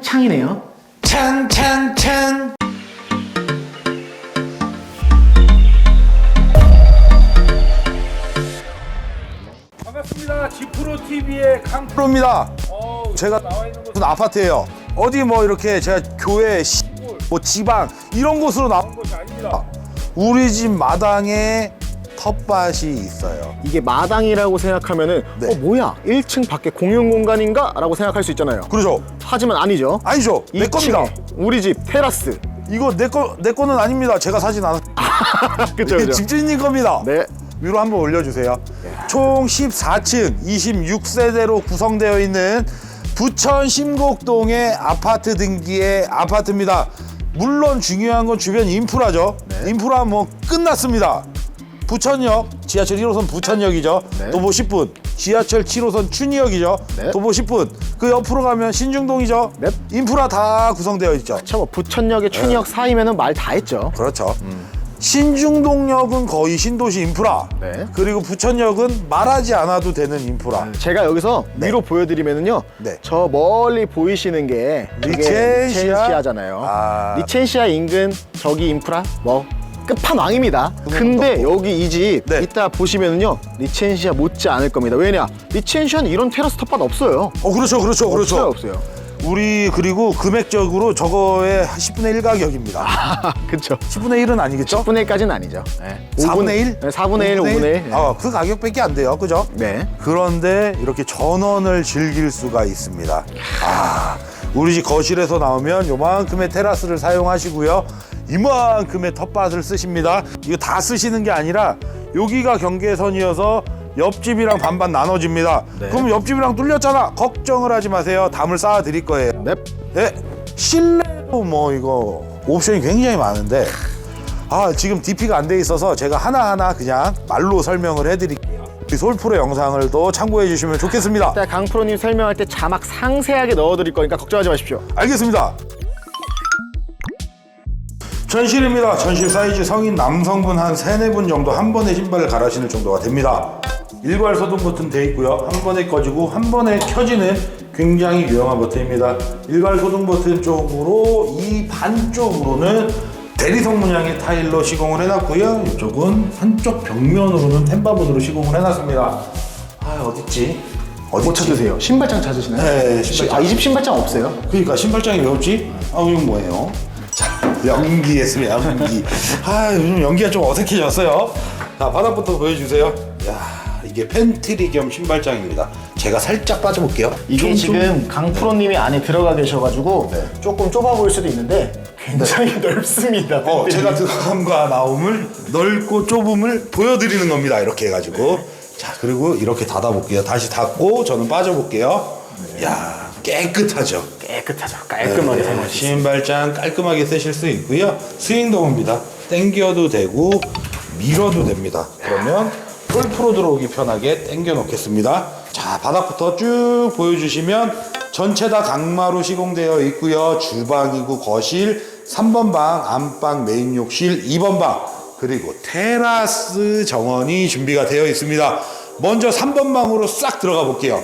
창창이네요. 창창창 반갑습니다. 지프로 TV의 강프로. 프로입니다. 어우, 제가 나와 있는 곳 무슨 아파트예요. 어디 뭐 이렇게 제가 교회, 시, 뭐 지방 이런 곳으로 나온 것이 아닙니다. 우리 집 마당에 텃밭이 있어요. 이게 마당이라고 생각하면은 네. 어 뭐야 1층 밖에 공용 공간인가? 라고 생각할 수 있잖아요. 그렇죠? 하지만 아니죠. 아니죠. 내 2층에 겁니다. 우리 집 테라스. 이거 내 거, 내 거는 아닙니다. 제가 사진 않았. 그죠 이게 집주인님 겁니다. 네. 위로 한번 올려주세요. 총 14층 26세대로 구성되어 있는 부천 심곡동의 아파트 등기의 아파트입니다. 물론 중요한 건 주변 인프라죠. 인프라 뭐 끝났습니다. 부천역 지하철 1호선 부천역이죠. 네. 도보 10분. 지하철 7호선 춘희역이죠. 네. 도보 10분. 그 옆으로 가면 신중동이죠. 네. 인프라 다 구성되어 있죠. 저 부천역에 춘역 사이면은 말 다 했죠. 그렇죠. 신중동역은 거의 신도시 인프라. 네. 그리고 부천역은 말하지 않아도 되는 인프라. 제가 여기서 위로 보여드리면은요. 네. 저 멀리 보이시는 게 이게 리첸시아? 리첸시아잖아요. 아. 리첸시아 인근 저기 인프라 뭐 끝판왕입니다. 근데 여기 이 집 네. 이따 보시면은요 리첸시아 못지 않을 겁니다. 왜냐? 리첸시아는 이런 테라스 텃밭 없어요. 어, 그렇죠, 그렇죠, 그렇죠. 없어요, 없어요. 우리 그리고 금액적으로 저거의 10분의 1 가격입니다. 그렇죠. 10분의 1은 아니겠죠? 10분의 1까지는 아니죠. 네. 4분의 1? 네, 4분의 1, 5분의 1. 아, 그 가격밖에 안 돼요. 그죠? 네. 그런데 이렇게 전원을 즐길 수가 있습니다. 아, 우리 집 거실에서 나오면 요만큼의 테라스를 사용하시고요. 이만큼의 텃밭을 쓰십니다. 이거 다 쓰시는 게 아니라 여기가 경계선이어서 옆집이랑 반반 나눠집니다. 네. 그럼 옆집이랑 뚫렸잖아. 걱정을 하지 마세요. 담을 쌓아 드릴 거예요. 네. 예, 실내도 뭐 이거 옵션이 굉장히 많은데 아 지금 DP가 안 돼 있어서 제가 하나하나 그냥 말로 설명을 해드릴게요. 이 솔프로 영상을 또 참고해 주시면 좋겠습니다. 이따 강프로님 설명할 때 자막 상세하게 넣어드릴 거니까 걱정하지 마십시오. 알겠습니다. 전실입니다. 전실 사이즈 성인 남성분 한 세네 분 정도 한 번에 신발을 갈아 신을 정도가 됩니다. 일괄 소등 버튼 돼 있고요. 한 번에 꺼지고 한 번에 켜지는 굉장히 유용한 버튼입니다. 일괄 소등 버튼 쪽으로 이 반쪽으로는 대리석 문양의 타일로 시공을 해놨고요. 이쪽은 한쪽 벽면으로는 템바보드로 시공을 해놨습니다. 아 어딨지? 어딨지? 못 찾으세요. 신발장 찾으시나요? 네, 신발장. 아, 이 집 신발장 없어요? 그러니까 신발장이 왜 없지? 아 이건 뭐예요? 자 연기했습니다 연기 아 요즘 연기가 좀 어색해졌어요 자 바닥부터 보여주세요 야 이게 팬트리 겸 신발장입니다 제가 살짝 빠져볼게요 이게 좀, 좀- 지금 강 프로님이 안에 들어가 계셔가지고 네. 조금 좁아 보일 수도 있는데 굉장히 넓습니다. 어. 제가 들어감과 나옴을 넓고 좁음을 보여드리는 겁니다 이렇게 해가지고 자 그리고 이렇게 닫아볼게요 다시 닫고 저는 빠져볼게요 야 깨끗하죠 깨끗하죠. 깔끔하게 사용할 수 있어요. 신발장 깔끔하게 쓰실 수 있고요. 스윙 도어입니다. 당겨도 되고 밀어도 됩니다. 그러면 풀프로 들어오기 편하게 당겨 놓겠습니다. 자, 바닥부터 쭉 보여주시면 전체 다 강마로 시공되어 있고요. 주방이고 거실, 3번 방, 안방, 메인 욕실, 2번 방, 그리고 테라스 정원이 준비가 되어 있습니다. 먼저 3번 방으로 싹 들어가 볼게요.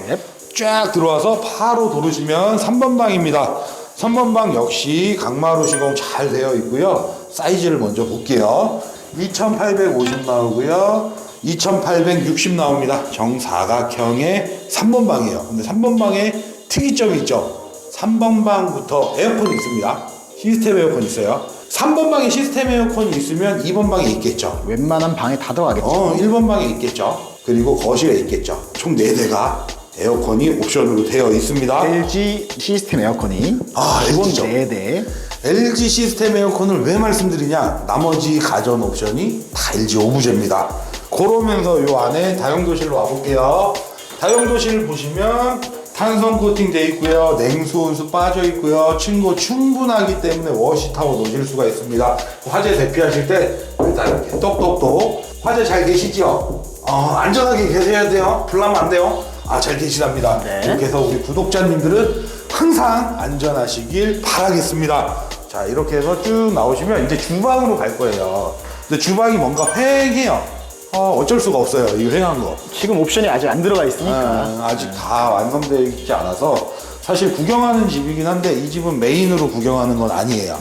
쫙 들어와서 바로 도르시면 3번 방입니다. 3번 방 역시 강마루 시공 잘 되어 있고요. 사이즈를 먼저 볼게요. 2850 나오고요. 2860 나옵니다. 정사각형의 3번 방이에요. 근데 3번 방에 특이점이 있죠. 3번 방부터 에어컨이 있습니다. 시스템 에어컨 있어요. 3번 방에 시스템 에어컨이 있으면 2번 방에 있겠죠. 웬만한 방에 다 들어가겠죠. 어, 1번 방에 있겠죠. 그리고 거실에 있겠죠. 총 4대가 에어컨이 옵션으로 되어 있습니다. LG 시스템 에어컨이 아, 기본 LG 죠. 4대 LG 시스템 에어컨을 왜 말씀드리냐? 나머지 가전 옵션이 다 LG 오브제입니다. 그러면서 요 안에 다용도실로 와볼게요. 다용도실 보시면 탄성 코팅 돼 있고요. 냉수 온수 빠져 있고요. 층고 충분하기 때문에 워시 타워 놓으실 수가 있습니다. 화재 대피하실 때 일단 이렇게 똑똑똑 화재 잘 계시죠? 어, 안전하게 계셔야 돼요. 불나면 안 돼요. 아, 잘 계시답니다. 네. 이렇게 해서 우리 구독자님들은 항상 안전하시길 바라겠습니다. 자, 이렇게 해서 쭉 나오시면 이제 주방으로 갈 거예요. 근데 주방이 뭔가 휑해요. 어, 어쩔 수가 없어요. 이 휑한 거. 지금 옵션이 아직 안 들어가 있으니까 아, 아직 다 완성되어 있지 않아서 사실 구경하는 집이긴 한데 이 집은 메인으로 구경하는 건 아니에요.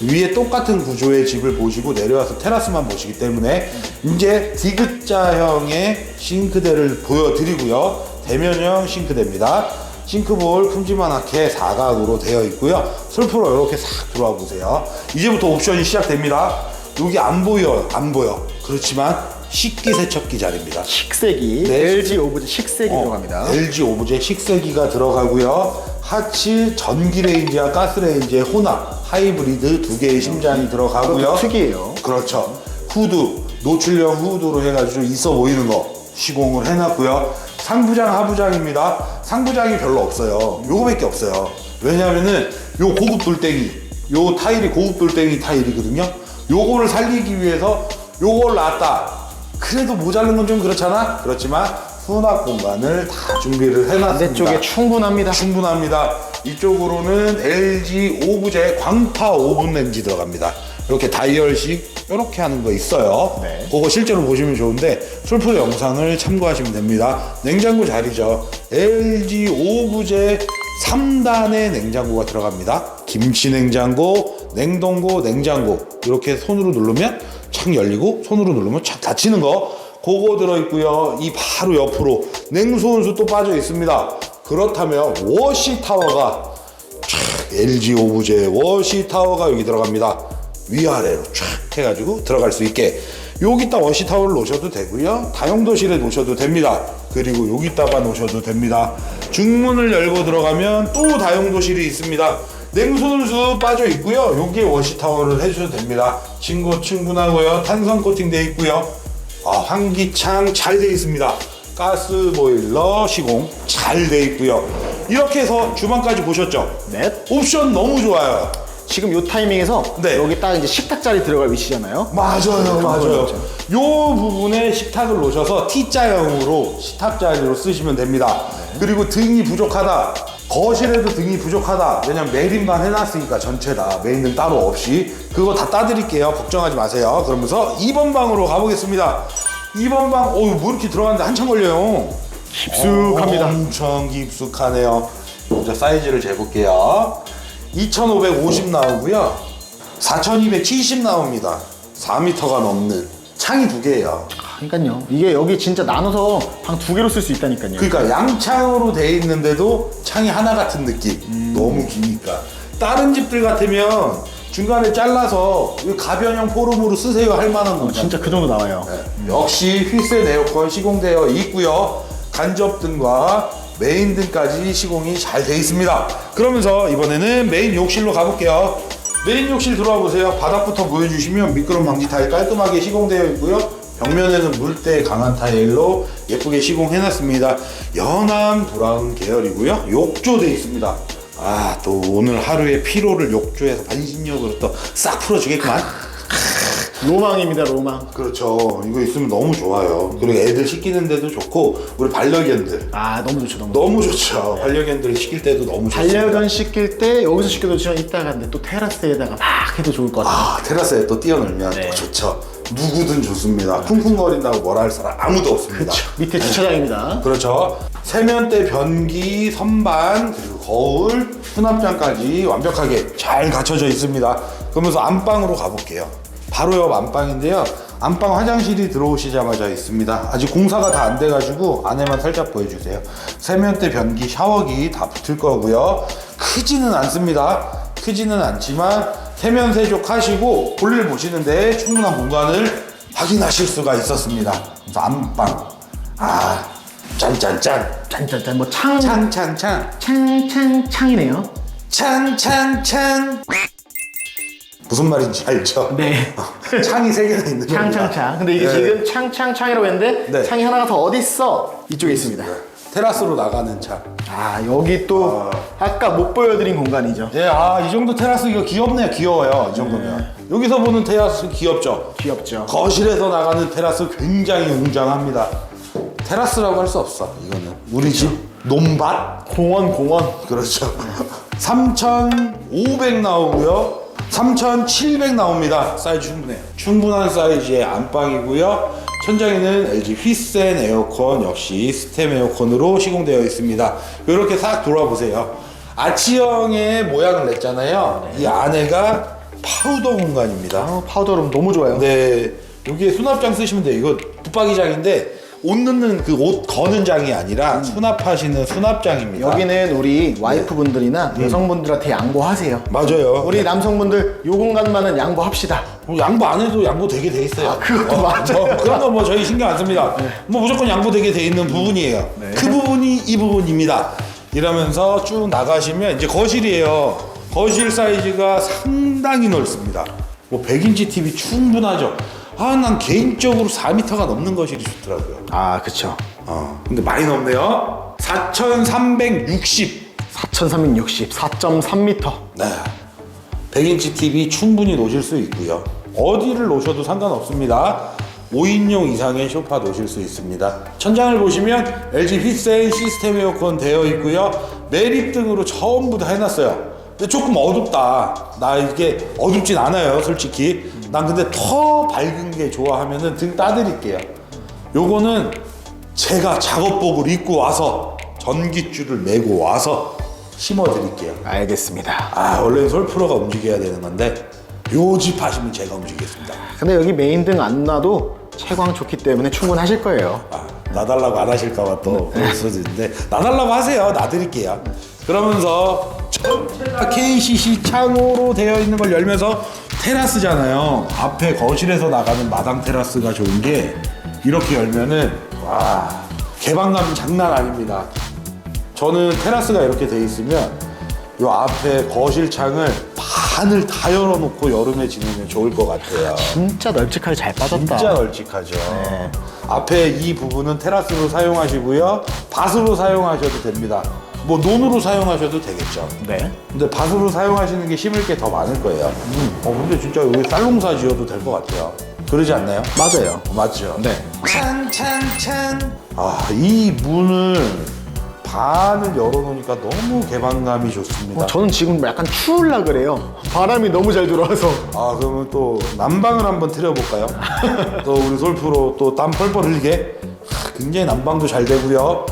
위에 똑같은 구조의 집을 보시고 내려와서 테라스만 보시기 때문에 이제 디귿자형의 싱크대를 보여드리고요. 대면형 싱크대입니다. 싱크볼 큼지막하게 사각으로 되어 있고요. 솔프로 이렇게 싹 들어와 보세요. 이제부터 옵션이 시작됩니다. 여기 안 보여, 안 보여. 그렇지만 식기 세척기 자리입니다. 식세기 네. LG 오브제 식세기 어, 들어갑니다. LG 오브제 식세기가 들어가고요. 하치 전기레인지와 가스레인지의 혼합 하이브리드 두 개의 심장이 들어가고요. 그것도 특이해요. 그렇죠. 후드 노출형 후드로 해가지고 좀 있어 보이는 거 시공을 해놨고요. 상부장 하부장입니다. 상부장이 별로 없어요. 요거밖에 없어요. 왜냐하면은 요 고급 돌덩이 요 타일이 고급 돌덩이 타일이거든요. 요거를 살리기 위해서 요걸 놨다. 그래도 모자른 건 좀 그렇잖아. 그렇지만 수납 공간을 다 준비를 해놨습니다. 반대쪽에 충분합니다. 충분합니다. 이쪽으로는 LG 오브제 광파 오븐 렌지 들어갑니다. 이렇게 다이얼식 이렇게 하는 거 있어요. 네. 그거 실제로 보시면 좋은데 솔프 영상을 참고하시면 됩니다. 냉장고 자리죠. LG 오브제 3단의 냉장고가 들어갑니다. 김치 냉장고, 냉동고, 냉장고 이렇게 손으로 누르면 창 열리고 손으로 누르면 착 닫히는 거 그거 들어있고요. 이 바로 옆으로 냉수 온수 또 빠져 있습니다. 그렇다면 워시 타워가 촥 LG 오브제 워시 타워가 여기 들어갑니다. 위아래로 촥 해가지고 들어갈 수 있게 여기다 워시 타워를 놓으셔도 되고요. 다용도실에 놓으셔도 됩니다. 그리고 여기다가 놓으셔도 됩니다. 중문을 열고 들어가면 또 다용도실이 있습니다. 냉손수 빠져 있고요. 여기에 워시 타워를 해주셔도 됩니다. 층고 충분하고요. 탄성 코팅되어 있고요. 아, 환기창 잘 되어 있습니다. 가스 보일러 시공 잘 되어 있고요. 이렇게 해서 주방까지 보셨죠? 네. 옵션 너무 좋아요. 지금 요 타이밍에서 네. 여기 딱 이제 식탁 자리 들어갈 위치잖아요. 맞아요, 맞아요. 요 부분에 식탁을 놓으셔서 T자형으로 식탁 자리로 쓰시면 됩니다. 그리고 등이 부족하다. 거실에도 등이 부족하다. 왜냐면 메인만 해놨으니까 전체 다 메인은 따로 없이 그거 다 따드릴게요. 걱정하지 마세요. 그러면서 2번 방으로 가보겠습니다. 2번 방, 어우 뭐 이렇게 들어가는데 한참 걸려요. 깊숙합니다. 엄청 깊숙하네요. 먼저 사이즈를 재볼게요. 2550 나오고요. 4270 나옵니다. 4m가 넘는 창이 두 개예요. 그러니까요. 이게 여기 진짜 나눠서 방 두 개로 쓸 수 있다니까요. 그러니까 양창으로 돼 있는데도 창이 하나 같은 느낌. 너무 기니까. 다른 집들 같으면 중간에 잘라서 이 가변형 포름으로 쓰세요 할 만한 공간. 진짜 그 정도 나와요. 네. 역시 휠셋 에어컨 시공되어 있고요. 간접등과 메인 등까지 시공이 잘 되어 있습니다. 그러면서 이번에는 메인 욕실로 가볼게요. 메인 욕실 들어와 보세요. 바닥부터 보여주시면 미끄럼 방지 타일 깔끔하게 시공되어 있고요. 벽면에는 물때 강한 타일로 예쁘게 시공해놨습니다. 연한 브라운 계열이고요. 욕조 되어 있습니다. 아, 또 오늘 하루의 피로를 욕조에서 반신욕으로 또 싹 풀어주겠구만. 로망입니다, 로망. 그렇죠. 이거 있으면 너무 좋아요. 그리고 애들 씻기는 데도 좋고 우리 반려견들 아, 너무 좋죠, 너무. 너무 좋죠. 반려견들 씻길 때도 너무 좋습니다. 반려견 씻길 때 여기서 씻겨도 좋지만 이따가 근데 또 테라스에다가 막 해도 좋을 것 같아요. 아 테라스에 또 뛰어놀면 네. 또 좋죠. 누구든 좋습니다. 쿵쿵거린다고 뭐라 할 사람 아무도 없습니다. 밑에 주차장입니다. 그렇죠. 세면대 변기, 선반, 그리고 거울, 수납장까지 완벽하게 잘 갖춰져 있습니다. 그러면서 안방으로 가볼게요. 바로 옆 안방인데요. 안방 화장실이 들어오시자마자 있습니다. 아직 공사가 다 안 돼가지고 안에만 살짝 보여주세요. 세면대 변기, 샤워기 다 붙을 거고요. 크지는 않습니다. 크지는 않지만 세면 세족하시고 볼일 보시는데 충분한 공간을 확인하실 수가 있었습니다. 그래서 안방. 아, 짠짠짠. 짠짠짠, 뭐 창, 창창창. 창, 창, 창이네요. 창창창. 무슨 말인지 알죠? 네. 창이 세 개나 있는 겁니다. 창창창. 근데 이게 네. 지금 창창창이라고 했는데 네. 창이 하나가 더 어디 있어? 이쪽에 있습니다. 테라스로 나가는 창. 아 여기 또 아 까 못 보여드린 공간이죠. 예, 아, 이 정도 테라스 이거 귀엽네요. 귀여워요. 이 정도면. 여기서 보는 테라스 귀엽죠? 귀엽죠. 거실에서 나가는 테라스 굉장히 웅장합니다. 테라스라고 할 수 없어. 이거는 우리 집 논밭 공원 공원. 그렇죠. 3,500 나오고요. 3,700 나옵니다. 사이즈 충분해요. 충분한 사이즈의 안방이고요. 천장에는 LG 휘센 에어컨 역시 스템 에어컨으로 시공되어 있습니다. 이렇게 싹 돌아보세요. 아치형의 모양을 냈잖아요. 이 안에가 파우더 공간입니다. 아, 파우더룸 너무 좋아요. 네, 여기에 수납장 쓰시면 돼요. 이거 붙박이장인데 옷 넣는 그 옷 거는 장이 아니라 수납하시는 수납장입니다. 여기는 우리 와이프분들이나 여성분들한테 양보하세요. 맞아요. 우리 남성분들 요 공간만은 양보합시다. 뭐 양보 안 해도 양보 되게 돼 있어요. 그것도 맞아요. 뭐 그런 거뭐 저희 신경 안 씁니다. 뭐 무조건 양보 되게 돼 있는 부분이에요. 그 부분이 이 부분입니다. 이러면서 쭉 나가시면 이제 거실이에요. 거실 사이즈가 상당히 넓습니다. 뭐 100인치 TV 충분하죠. 아, 난 개인적으로 4m가 넘는 거실이 좋더라고요. 아, 그쵸. 어, 근데 많이 넘네요. 4,360. 4,360, 4.3m. 네. 100인치 TV 충분히 놓으실 수 있고요. 어디를 놓으셔도 상관없습니다. 5인용 이상의 소파 놓으실 수 있습니다. 천장을 보시면 LG 휘센 시스템 에어컨 되어 있고요. 매립 등으로 전부 다 해놨어요. 근데 조금 어둡다. 나 이게 어둡진 않아요, 솔직히. 난 근데 더 밝은 게 좋아하면은 등 따드릴게요. 요거는 제가 작업복을 입고 와서 전기줄을 메고 와서 심어 드릴게요. 알겠습니다. 아 원래 솔프로가 움직여야 되는 건데 요 집 하시면 제가 움직이겠습니다. 근데 여기 메인 등 안 놔도 채광 좋기 때문에 충분하실 거예요. 아, 나달라고 안 하실까봐 또 그럴 수도 있는데 나달라고 하세요. 놔드릴게요. 그러면서 전체가 KCC 창호로 되어 있는 걸 열면서 테라스잖아요. 앞에 거실에서 나가는 마당 테라스가 좋은 게 이렇게 열면은 와 개방감 장난 아닙니다. 저는 테라스가 이렇게 돼 있으면 요 앞에 거실 창을 반을 다 열어놓고 여름에 지내면 좋을 것 같아요. 진짜 널찍하게 잘 빠졌다. 진짜 널찍하죠. 네. 앞에 이 부분은 테라스로 사용하시고요. 밭으로 사용하셔도 됩니다. 뭐 논으로 사용하셔도 되겠죠. 네. 근데 밭으로 사용하시는 게 심을 게 더 많을 거예요. 어, 근데 진짜 여기 쌀농사 지어도 될 것 같아요. 그러지 않나요? 맞아요. 맞죠? 네. 찬찬찬. 아, 이 문을 반을 열어놓으니까 너무 개방감이 좋습니다. 어, 저는 지금 약간 추울라 그래요. 바람이 너무 잘 들어와서. 아, 그러면 또 난방을 한번 틀어볼까요? 또 우리 솔프로 또 땀 펄펄 흘리게 하, 굉장히 난방도 잘 되고요.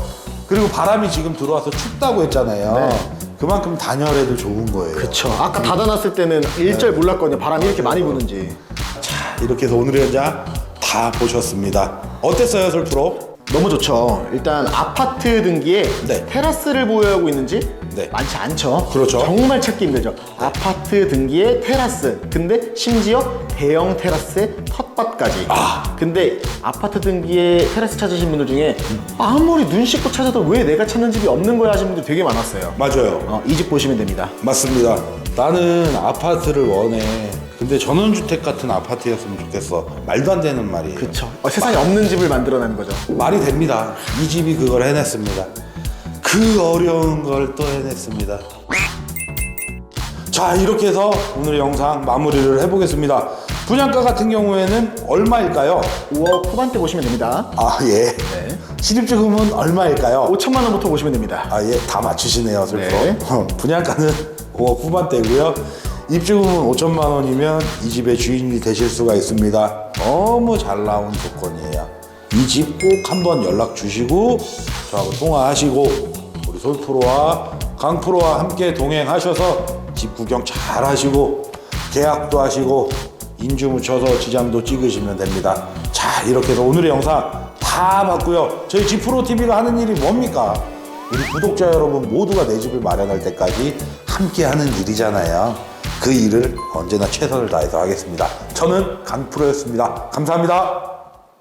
그리고 바람이 지금 들어와서 춥다고 했잖아요. 네. 그만큼 단열에도 좋은 거예요. 그쵸. 아까 닫아놨을 때는 일절 몰랐거든요. 바람이 이렇게 많이 부는지. 자, 이렇게 해서 오늘의 현장 다 보셨습니다. 어땠어요, 솔프로? 너무 좋죠. 일단 아파트 등기에 네. 테라스를 보유하고 있는지 네. 많지 않죠. 그렇죠. 정말 찾기 힘들죠. 아파트 등기에 테라스. 근데 심지어 대형 테라스에 텃밭까지. 아. 근데 아파트 등기에 테라스 찾으신 분들 중에 아무리 눈 씻고 찾아도 왜 내가 찾는 집이 없는 거야 하시는 분들 되게 많았어요. 맞아요. 어, 이집 보시면 됩니다. 맞습니다. 나는 아파트를 원해. 근데 전원주택 같은 아파트였으면 좋겠어. 말도 안 되는 말이에요. 그쵸. 어, 세상에 없는 집을 만들어내는 거죠. 말이 됩니다. 이 집이 그걸 해냈습니다. 그 어려운 걸 또 해냈습니다. 자, 이렇게 해서 오늘의 영상 마무리를 해보겠습니다. 분양가 같은 경우에는 얼마일까요? 5억 후반대 보시면 됩니다. 아, 예. 실입주금은 얼마일까요? 5천만 원부터 보시면 됩니다. 아, 예, 다 맞추시네요, 슬퍼. 네. 어, 분양가는 5억 후반대고요. 입주금은 5천만 원이면 이 집의 주인이 되실 수가 있습니다. 너무 잘 나온 조건이에요. 이 집 꼭 한번 연락 주시고 저하고 통화하시고 우리 솔프로와 강프로와 함께 동행하셔서 집 구경 잘 하시고 계약도 하시고 인주 묻혀서 지장도 찍으시면 됩니다. 자 이렇게 해서 오늘의 영상 다 봤고요. 저희 지프로 TV가 하는 일이 뭡니까? 우리 구독자 여러분 모두가 내 집을 마련할 때까지 함께 하는 일이잖아요. 그 일을 언제나 최선을 다해서 하겠습니다. 저는 강프로였습니다. 감사합니다.